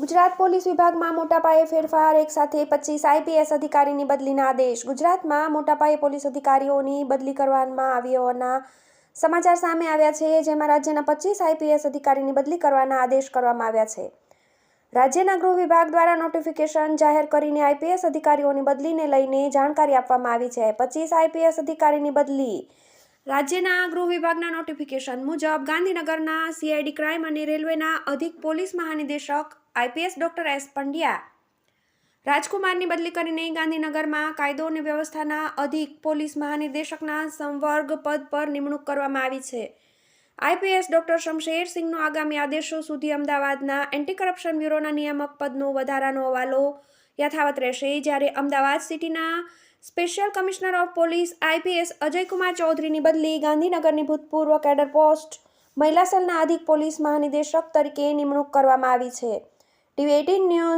Gujarat police વિભાગમાં મોટા પાયે ફેરફાર એક સાથે પચીસ આઈપીએસ અધિકારીની બદલીના આદેશ. ગુજરાતમાં મોટા પાયે પોલીસ અધિકારીઓની બદલી કરવામાં આવી હોવાના સમાચાર સામે આવ્યા છે, જેમાં રાજ્યના પચીસ આઈપીએસ અધિકારીની બદલી કરવાના આદેશ કરવામાં આવ્યા છે. રાજ્યના ગૃહ વિભાગ દ્વારા નોટિફિકેશન જાહેર કરીને આઈપીએસ અધિકારીઓની બદલીને લઈને જાણકારી આપવામાં આવી છે. પચીસ આઈપીએસ અધિકારીની બદલી રાજ્યના ગૃહ વિભાગના નોટિફિકેશન મુજબ ગાંધીનગરના સીઆઈડી ક્રાઇમ અને રેલવેના અધિક પોલીસ મહાનિદેશક આઈપીએસ ડોક્ટર એસ પંડ્યા. રાજકુમારની બદલી કરીને ગાંધીનગરમાં કાયદો અને વ્યવસ્થાના અધિક પોલીસ મહાનિદેશકના સંવર્ગ પદ પર નિમણૂક કરવામાં આવી છે. આઈપીએસ ડોક્ટર શમશેર સિંહનો આગામી આદેશો સુધી અમદાવાદના એન્ટી કરપ્શન બ્યુરોના નિયામક પદનો વધારાનો હવાલો યથાવત રહેશે જ્યારે અમદાવાદ સિટીના special commissioner of police IPS Ajaykumar ચૌધરીની બદલી ગાંધીનગરની ભૂતપૂર્વ કેડર પોસ્ટ મહિલા સેલના અધિક પોલીસ મહાનિદેશક તરીકે નિમણૂક કરવામાં આવી છે. TV eighteen news